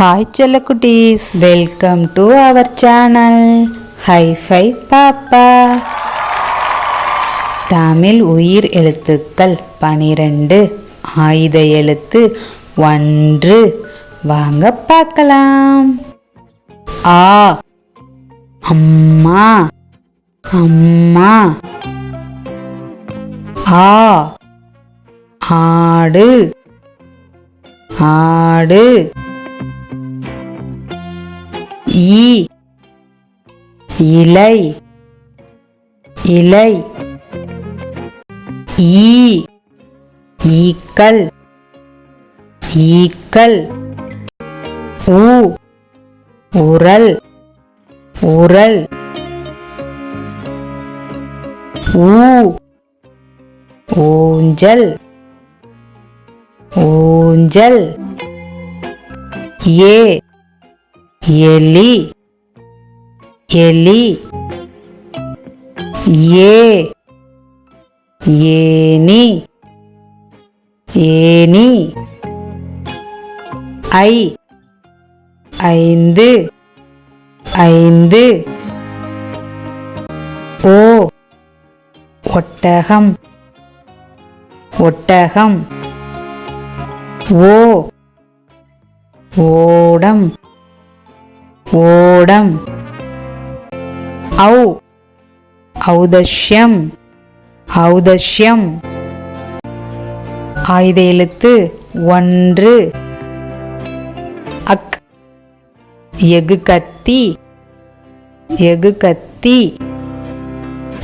Hi செல்லக்குட்டீஸ் welcome to our channel hifi Pappa Tamil உயிர் எழுத்துக்கள் பனிரெண்டு ஆயுத எழுத்து ஒன்று. வாங்க பார்க்கலாம். ஆ அம்மா அம்மா. ஆ ஆடு ஆடு. ஈ. இலை. இலை. ஈ. ஈக்கள். ஈக்கள். ஊ. உரல் உரல் ஊ. ஊஞ்சல். ஊஞ்சல். ஏ. எலி. எலி. ஏ. ஏனி ஏனி ஐ. ஐந்து. ஐந்து. ஓ. ஒட்டகம். ஒட்டகம். ஓ. ஓடம். ஓடம். ஔ. ஔதஷ்யம். ஔதஷ்யம். ஆயுத எழுத்து ஒன்று. அக். எகு கத்தி. எகு கத்தி.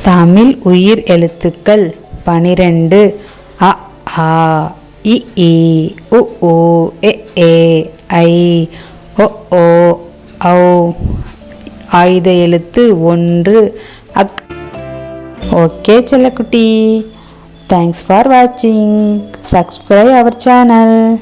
தமிழ் உயிர் எழுத்துக்கள் பனிரெண்டு. அ ஆ இ உ ஓ எ ஏ ஐ ஓ ஓ ஔ ஆயுத எழுத்து ஒன்று. அக் ஓகே செல்லக்குட்டி. தேங்க்ஸ் ஃபார் வாட்சிங் சப்ஸ்கிரைப் அவர் சேனல்